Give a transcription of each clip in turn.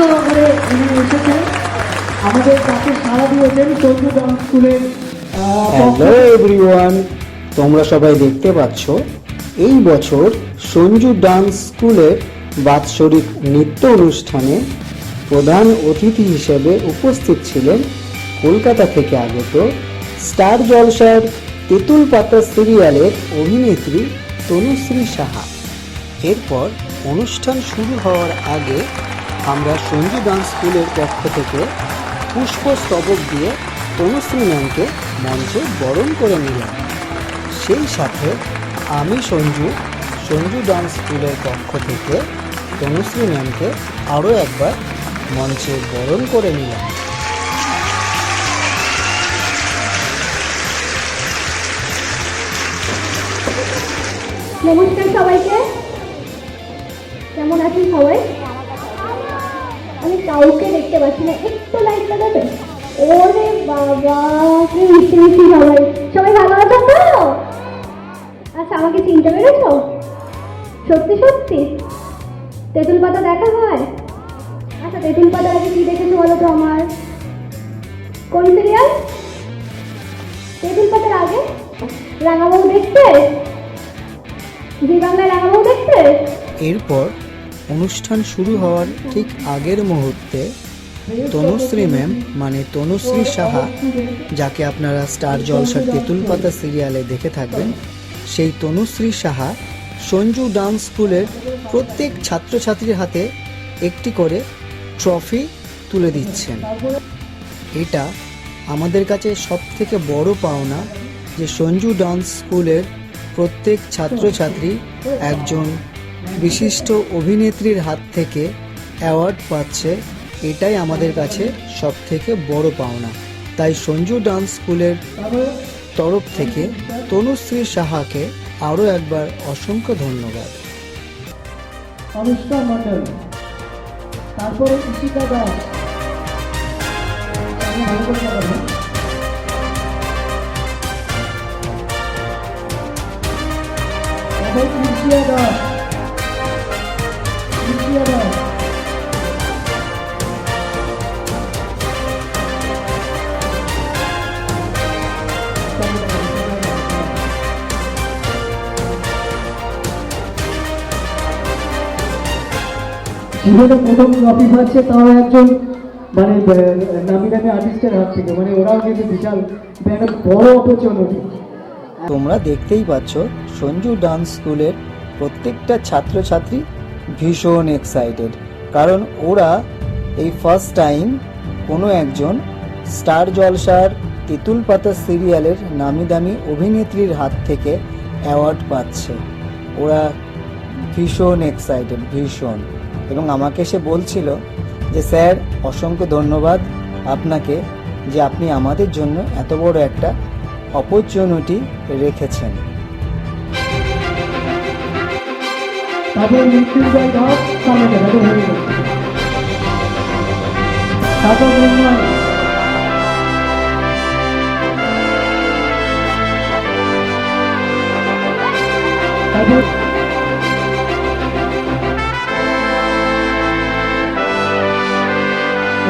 সহকারে উনি এসেছেন, আমাদের কাছে সাড়া দিয়েছেন ডান্স স্কুলের হ্যালো এভরিওয়ান তোমরা সবাই দেখতে পাচ্ছ, এই বছর সঞ্জু ডান্স স্কুলের বাৎসরিক নৃত্য অনুষ্ঠানে প্রধান অতিথি হিসেবে উপস্থিত ছিলেন কলকাতা থেকে আগত স্টার জলসার তেঁতুল পাতা সিরিয়ালের অভিনেত্রী তনুশ্রী সাহা। এরপর অনুষ্ঠান শুরু হওয়ার আগে আমরা সঞ্জু ডান্স স্কুলের পক্ষ থেকে পুষ্পস্তবক দিয়ে তনুশ্রী ম্যামকে মঞ্চে বরণ করে নিলাম। সেই সাথে আমি সঞ্জু সঞ্জু ডান্স স্কুলের পক্ষ থেকে তনুশ্রী ম্যামকে আরও একবার মঞ্চে বরণ করে নিলাম। নমস্কার সবাইকে। কেমন আছেন সবাই? কাউকে দেখতে পাচ্ছি না, একটু লাইট লাগাবে ওরে বাবা, কি মিষ্টি সবাই। সবাই ভালো আছো তো? আচ্ছা আমাকে চিনতে পেরেছ? সত্যি সত্যি? তেঁতুল পাতা দেখা হয়? আচ্ছা তেঁতুল পাতার আগে কি দেখেছ বলো তো আমার? কোন সিরিয়াল তেঁতুল পাতার আগে? রাঙাবাবু দেখতে? জি বাংলায় রাঙাবাবু দেখতে? এরপর অনুষ্ঠান শুরু হওয়ার ঠিক আগের মুহূর্তে তনুশ্রী ম্যাম মানে তনুশ্রী সাহা, যাকে আপনারা স্টার জলসার তেঁতুল পাতা সিরিয়ালে দেখে থাকবেন, সেই তনুশ্রী সাহা সঞ্জু ডান্স স্কুলের প্রত্যেক ছাত্রছাত্রীর হাতে একটি করে ট্রফি তুলে দিচ্ছেন। এটা আমাদের কাছে সব থেকে বড় পাওনা যে সঞ্জু ডান্স স্কুলের প্রত্যেক ছাত্রছাত্রী একজন বিশিষ্ট অভিনেত্রীর হাত থেকে অ্যাওয়ার্ড পাচ্ছে এটাই আমাদের কাছে সব থেকে বড় পাওনা। তাই সঞ্জু ডান্স স্কুলের তরফ থেকে তনুশ্রী সাহাকে আরও একবার অসংখ্য ধন্যবাদ। তারপরে দাস। জীবনে প্রথম ট্রফি পাচ্ছে তাও একজন মানে নামি দামি আর্টিস্টের হাত থেকে। মানে ওরাও কিন্তু বিশাল একটা বড় অপরচুনিটি। তোমরা দেখতেই পাচ্ছ, সঞ্জু ডান্স স্কুলের প্রত্যেকটা ছাত্রছাত্রী ভীষণ এক্সাইটেড কারণ ওরা এই ফার্স্ট টাইম কোনো একজন স্টার জলসার তেঁতুল পাতা সিরিয়ালের নামি দামি অভিনেত্রীর হাত থেকে অ্যাওয়ার্ড পাচ্ছে। ওরা ভীষণ এক্সাইটেড ভীষণ। এবং আমাকে সে বলছিল যে, স্যার, অসংখ্য ধন্যবাদ আপনাকে যে আপনি আমাদের জন্য এত বড় একটা অপরচুনিটি রেখেছেন। তারপর মৃত্যুঞ্জয় হয়ে গেল তাদের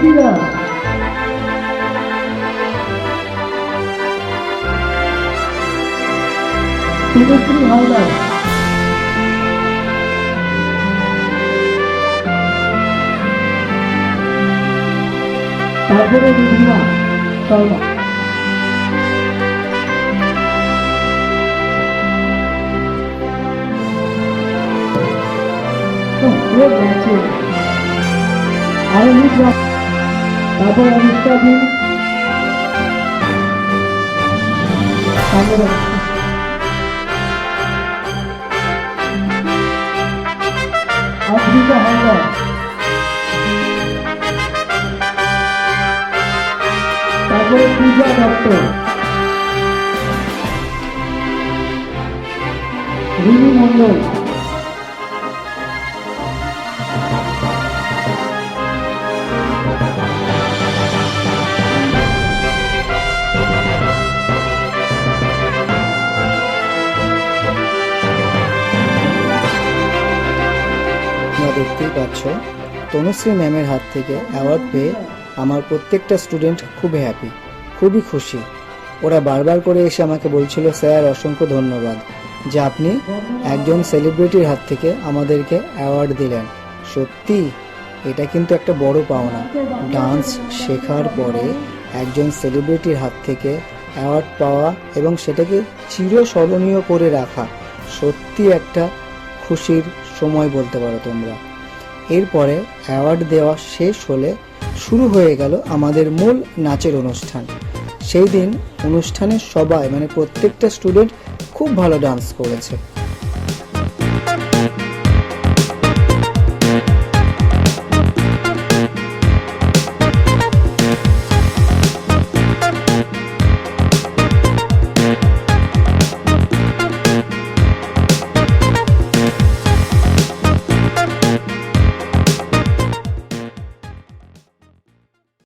对的，这个真好卖。把车开进去吧，上吧。嗯，我来接。哎，你不要。তারপর অনেকটা দিন আফ্রিকা হাওড়া তারপরে পূজা দত্ত। রিমি মন্ডল তনুশ্রী ম্যামের হাত থেকে অ্যাওয়ার্ড পেয়ে আমার প্রত্যেকটা স্টুডেন্ট খুবই হ্যাপি খুবই খুশি। ওরা বারবার করে এসে আমাকে বলছিল, স্যার, অসংখ্য ধন্যবাদ যে আপনি একজন সেলিব্রিটির হাত থেকে আমাদেরকে অ্যাওয়ার্ড দিলেন। সত্যি, এটা কিন্তু একটা বড় পাওনা। ডান্স শেখার পরে একজন সেলিব্রিটির হাত থেকে অ্যাওয়ার্ড পাওয়া এবং সেটাকে চিরস্মরণীয় করে রাখা সত্যি একটা খুশির সময় বলতে পারো তোমরা। এরপরে অ্যাওয়ার্ড দেওয়া শেষ হলে শুরু হয়ে গেল আমাদের মূল নাচের অনুষ্ঠান। সেই দিন অনুষ্ঠানে সবাই মানে প্রত্যেকটা স্টুডেন্ট খুব ভালো ডান্স করেছে।